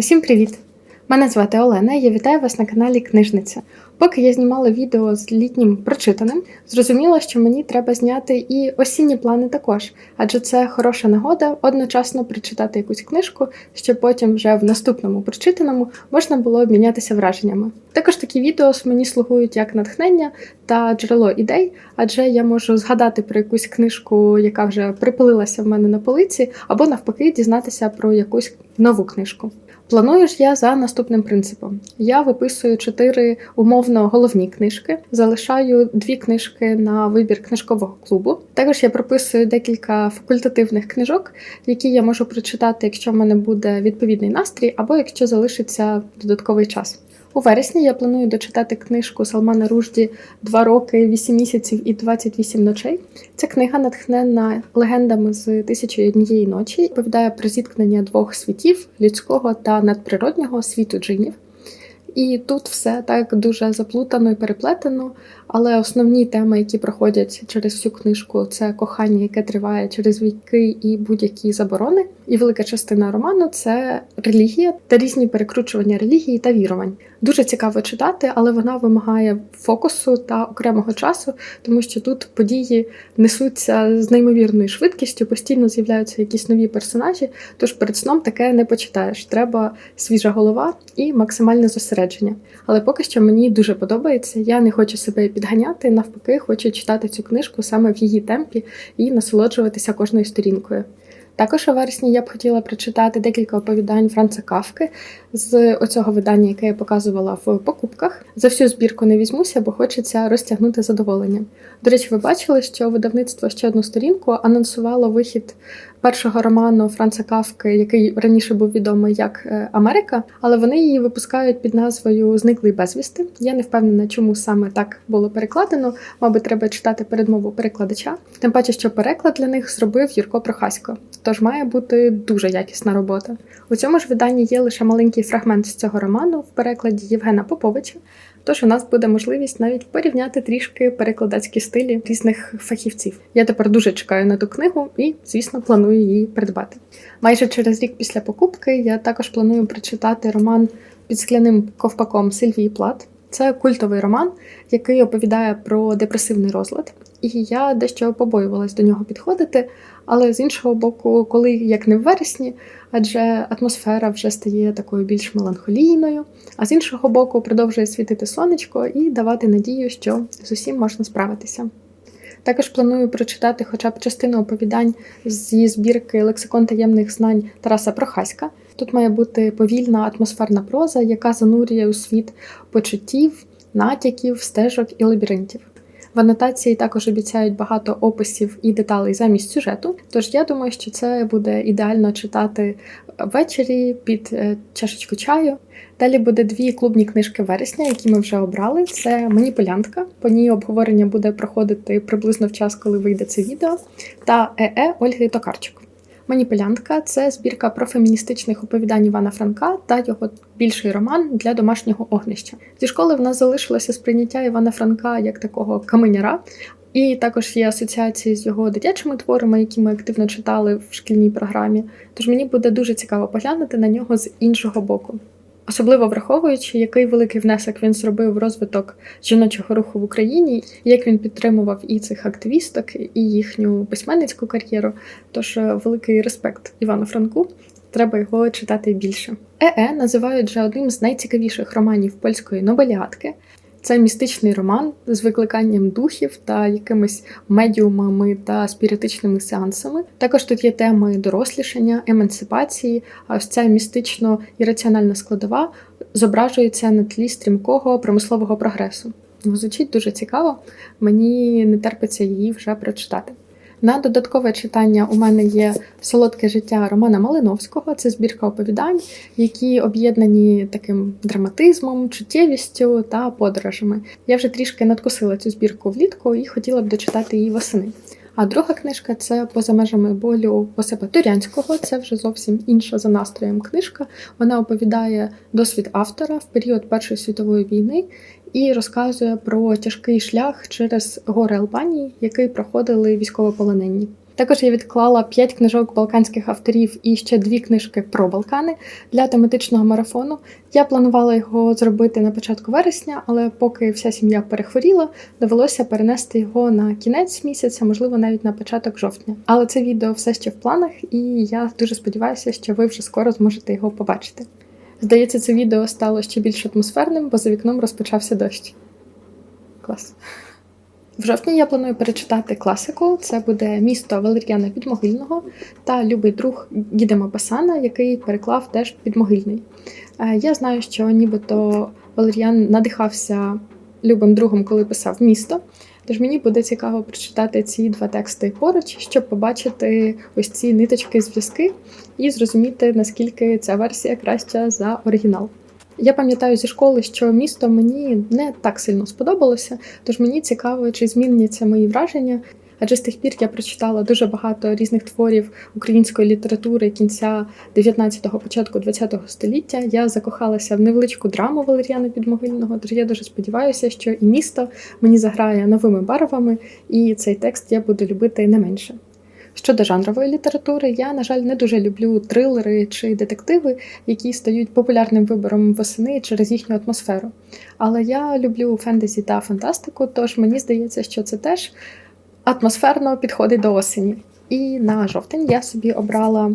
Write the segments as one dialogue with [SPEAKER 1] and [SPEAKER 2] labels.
[SPEAKER 1] Усім привіт! Мене звати Олена, і я вітаю вас на каналі Книжниця. Поки я знімала відео з літнім прочитаним, зрозуміла, що мені треба зняти і осінні плани також, адже це хороша нагода одночасно прочитати якусь книжку, щоб потім вже в наступному прочитаному можна було обмінятися враженнями. Також такі відео мені слугують як натхнення та джерело ідей, адже я можу згадати про якусь книжку, яка вже припилилася в мене на полиці, або навпаки дізнатися про якусь нову книжку. Планую ж я за наступним принципом: я виписую чотири умовно головні книжки, залишаю дві книжки на вибір книжкового клубу. Також я прописую декілька факультативних книжок, які я можу прочитати, якщо в мене буде відповідний настрій, або якщо залишиться додатковий час. У вересні я планую дочитати книжку Салмана Ружді Два роки, вісім місяців і 28 ночей. Ця книга натхнена легендами з тисячі однієї ночі. Оповідає про зіткнення двох світів людського та надприроднього світу джинів. І тут все так дуже заплутано і переплетено, але основні теми, які проходять через всю книжку, це кохання, яке триває через віки і будь-які заборони. І велика частина роману це релігія та різні перекручування релігії та вірувань. Дуже цікаво читати, але вона вимагає фокусу та окремого часу, тому що тут події несуться з неймовірною швидкістю, постійно з'являються якісь нові персонажі. Тож перед сном таке не почитаєш. Треба свіжа голова і максимальне зосередження. Але поки що мені дуже подобається. Я не хочу себе підганяти, навпаки, хочу читати цю книжку саме в її темпі і насолоджуватися кожною сторінкою. Також у вересні я б хотіла прочитати декілька оповідань Франца Кавки з оцього видання, яке я показувала в покупках. За всю збірку не візьмуся, бо хочеться розтягнути задоволення. До речі, ви бачили, що видавництво ще одну сторінку анонсувало вихід першого роману Франца Кавки, який раніше був відомий як е, Америка, але вони її випускають під назвою Зниклий безвісти. Я не впевнена, чому саме так було перекладено. Мабуть, треба читати передмову перекладача. Тим паче, що переклад для них зробив Юрко Прохасько. Тож має бути дуже якісна робота. У цьому ж виданні є лише маленький фрагмент з цього роману в перекладі Євгена Поповича. Тож у нас буде можливість навіть порівняти трішки перекладацькі стилі різних фахівців. Я тепер дуже чекаю на ту книгу і, звісно, планую її придбати. Майже через рік після покупки я також планую прочитати роман під скляним ковпаком Сильвії Плат. Це культовий роман, який оповідає про депресивний розлад. І я дещо побоювалась до нього підходити. Але з іншого боку, коли як не в вересні, адже атмосфера вже стає такою більш меланхолійною, а з іншого боку, продовжує світити сонечко і давати надію, що з усім можна справитися. Також планую прочитати хоча б частину оповідань зі збірки Лексикон таємних знань Тараса Прохаська. Тут має бути повільна атмосферна проза, яка занурює у світ почуттів, натяків, стежок і лабіринтів. В анотації також обіцяють багато описів і деталей замість сюжету. Тож я думаю, що це буде ідеально читати ввечері під е, чашечку чаю. Далі буде дві клубні книжки вересня, які ми вже обрали. Це маніпулянтка. По ній обговорення буде проходити приблизно в час, коли вийде це відео, та ЕЕ Ольги Токарчук. Маніпулянтка це збірка про феміністичних оповідань Івана Франка та його більший роман для домашнього огнища. Зі школи в нас залишилося сприйняття Івана Франка як такого каменяра. І також є асоціації з його дитячими творами, які ми активно читали в шкільній програмі. Тож мені буде дуже цікаво поглянути на нього з іншого боку. Особливо враховуючи, який великий внесок він зробив в розвиток жіночого руху в Україні, як він підтримував і цих активісток, і їхню письменницьку кар'єру. Тож е, великий респект Івану Франку. Треба його читати більше. ЕЕ називають вже одним з найцікавіших романів польської нобеліатки. Це містичний роман з викликанням духів та якимись медіумами та спіритичними сеансами. Також тут є теми дорослішання, емансипації, а ось ця містично раціональна складова зображується на тлі стрімкого промислового прогресу. Звучить дуже цікаво, мені не терпиться її вже прочитати. На додаткове читання у мене є солодке життя Романа Малиновського. Це збірка оповідань, які об'єднані таким драматизмом, чуттєвістю та подорожами. Я вже трішки надкусила цю збірку влітку і хотіла б дочитати її восени. А друга книжка це поза межами болю Осипа Турянського. Це вже зовсім інша за настроєм книжка. Вона оповідає досвід автора в період Першої світової війни і розказує про тяжкий шлях через гори Албанії, який проходили військовополонені. Також я відклала 5 книжок балканських авторів і ще дві книжки про Балкани для тематичного марафону. Я планувала його зробити на початку вересня, але поки вся сім'я перехворіла, довелося перенести його на кінець місяця, можливо, навіть на початок жовтня. Але це відео все ще в планах, і я дуже сподіваюся, що ви вже скоро зможете його побачити. Здається, це відео стало ще більш атмосферним, бо за вікном розпочався дощ. Клас. В жовтні я планую перечитати класику. Це буде місто Валер'яна Підмогильного та любий друг Гіде Мапасана, який переклав теж підмогильний. Е, Я знаю, що нібито Валер'ян надихався любим другом, коли писав місто. Тож мені буде цікаво прочитати ці два тексти поруч, щоб побачити ось ці ниточки зв'язки і зрозуміти, наскільки ця версія краща за оригінал. Я пам'ятаю зі школи, що місто мені не так сильно сподобалося, тож мені цікаво, чи зміняться мої враження. Адже з тих пір я прочитала дуже багато різних творів української літератури кінця 19-го, початку 20-го століття. Я закохалася в невеличку драму Валеріана Підмогильного, тож я дуже сподіваюся, що і місто мені заграє новими барвами, і цей текст я буду любити не менше. Щодо жанрової літератури, я, на жаль, не дуже люблю трилери чи детективи, які стають популярним вибором восени через їхню атмосферу. Але я люблю фентезі та фантастику, тож мені здається, що це теж атмосферно підходить до осені. І на жовтень я собі обрала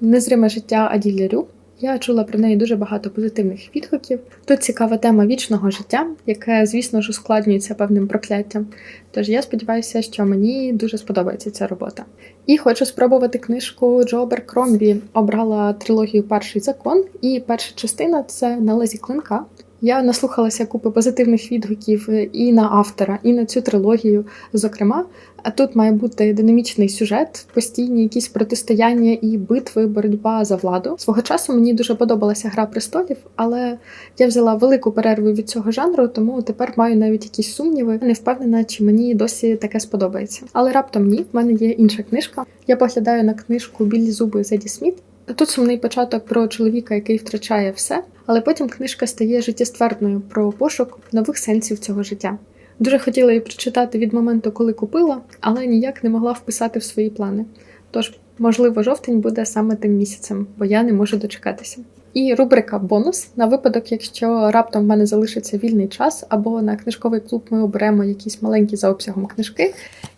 [SPEAKER 1] незриме життя Аділі Рю. Я чула про неї дуже багато позитивних відгуків. Тут цікава тема вічного життя, яке, звісно ж, ускладнюється певним прокляттям. Тож я сподіваюся, що мені дуже сподобається ця робота. І хочу спробувати книжку Джо Беркромбі. Обрала трилогію Перший закон, і перша частина це на лезі клинка. Я наслухалася купи позитивних відгуків і на автора, і на цю трилогію, зокрема. А тут має бути динамічний сюжет, постійні якісь протистояння і битви, боротьба за владу. Свого часу мені дуже подобалася Гра престолів, але я взяла велику перерву від цього жанру, тому тепер маю навіть якісь сумніви. Не впевнена, чи мені досі таке сподобається. Але раптом ні, в мене є інша книжка. Я поглядаю на книжку Білі зуби Зеді Сміт. Тут сумний початок про чоловіка, який втрачає все, але потім книжка стає життєствердною про пошук нових сенсів цього життя. Дуже хотіла її прочитати від моменту, коли купила, але ніяк не могла вписати в свої плани. Тож, можливо, жовтень буде саме тим місяцем, бо я не можу дочекатися. І рубрика бонус на випадок, якщо раптом в мене залишиться вільний час, або на книжковий клуб ми оберемо якісь маленькі за обсягом книжки,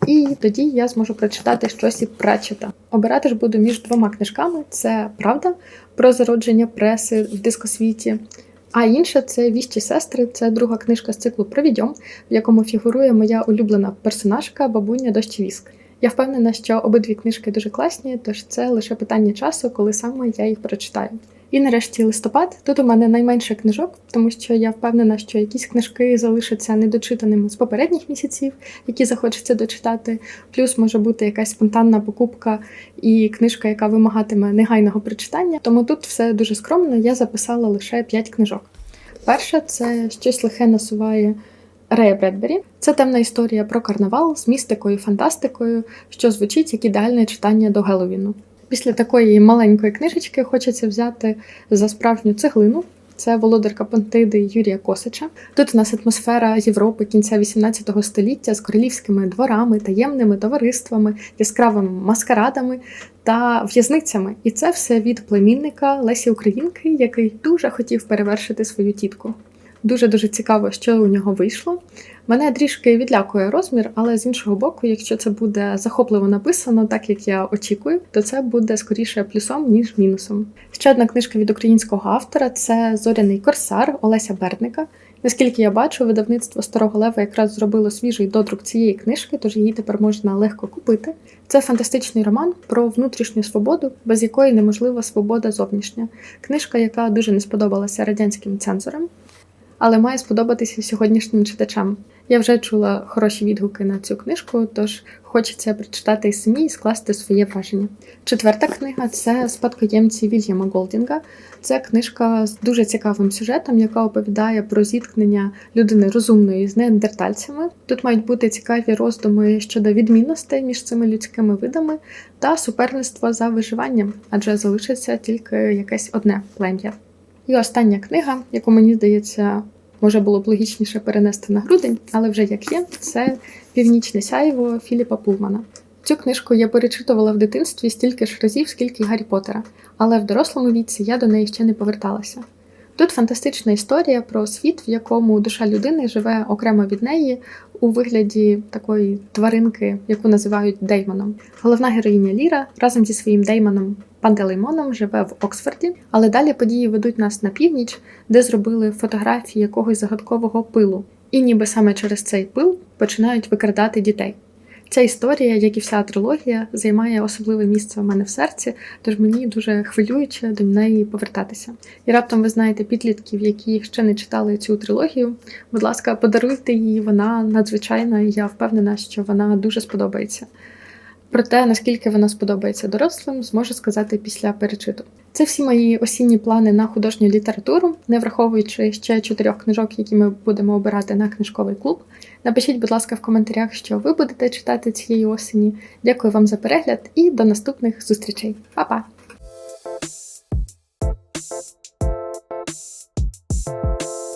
[SPEAKER 1] і тоді я зможу прочитати щось і прачета. Обирати ж буду між двома книжками: це правда про зародження преси в дискосвіті. А інша це віщі сестри, це друга книжка з циклу про відьом, в якому фігурує моя улюблена персонажка бабуня Дощвіск. Я впевнена, що обидві книжки дуже класні, тож це лише питання часу, коли саме я їх прочитаю. І нарешті листопад. Тут у мене найменше книжок, тому що я впевнена, що якісь книжки залишаться недочитаними з попередніх місяців, які захочеться дочитати. Плюс може бути якась спонтанна покупка і книжка, яка вимагатиме негайного прочитання. Тому тут все дуже скромно. Я записала лише 5 книжок. Перша це щось лихе насуває Рея Бредбері. Це темна історія про карнавал з містикою, фантастикою, що звучить як ідеальне читання до Геловіну. Після такої маленької книжечки хочеться взяти за справжню цеглину. Це володарка Понтиди Юрія Косича. Тут у нас атмосфера Європи кінця XVIII століття з королівськими дворами, таємними товариствами, яскравими маскарадами та в'язницями. І це все від племінника Лесі Українки, який дуже хотів перевершити свою тітку. Дуже дуже цікаво, що у нього вийшло. Мене трішки відлякує розмір, але з іншого боку, якщо це буде захопливо написано, так як я очікую, то це буде скоріше плюсом ніж мінусом. Ще одна книжка від українського автора це Зоряний корсар Олеся Бердника. Наскільки я бачу, видавництво Старого Лева якраз зробило свіжий додрук цієї книжки, тож її тепер можна легко купити. Це фантастичний роман про внутрішню свободу, без якої неможлива свобода зовнішня. Книжка, яка дуже не сподобалася радянським цензорам але має сподобатися сьогоднішнім читачам. Я вже чула хороші відгуки на цю книжку, тож хочеться прочитати і самі і скласти своє враження. Четверта книга це спадкоємці Вільяма Голдінга. Це книжка з дуже цікавим сюжетом, яка оповідає про зіткнення людини розумної з неандертальцями. Тут мають бути цікаві роздуми щодо відмінностей між цими людськими видами та суперництва за виживанням, адже залишиться тільки якесь одне плем'я. І остання книга, яку мені здається, може було б логічніше перенести на грудень, але вже як є, це Північне сяйво Філіпа Пулмана. Цю книжку я перечитувала в дитинстві стільки ж разів, скільки Гаррі Поттера, але в дорослому віці я до неї ще не поверталася. Тут фантастична історія про світ, в якому душа людини живе окремо від неї у вигляді такої тваринки, яку називають Деймоном. Головна героїня Ліра разом зі своїм Деймоном Пантелеймоном живе в Оксфорді, але далі події ведуть нас на північ, де зробили фотографії якогось загадкового пилу. І ніби саме через цей пил починають викрадати дітей. Ця історія, як і вся трилогія, займає особливе місце в мене в серці, тож мені дуже хвилююче до неї повертатися. І раптом ви знаєте підлітків, які ще не читали цю трилогію. Будь ласка, подаруйте її, вона надзвичайна, і я впевнена, що вона дуже сподобається. Про те, наскільки вона сподобається дорослим, зможу сказати після перечиту. Це всі мої осінні плани на художню літературу, не враховуючи ще чотирьох книжок, які ми будемо обирати на книжковий клуб. Напишіть, будь ласка, в коментарях, що ви будете читати цієї осені. Дякую вам за перегляд і до наступних зустрічей. Па-па!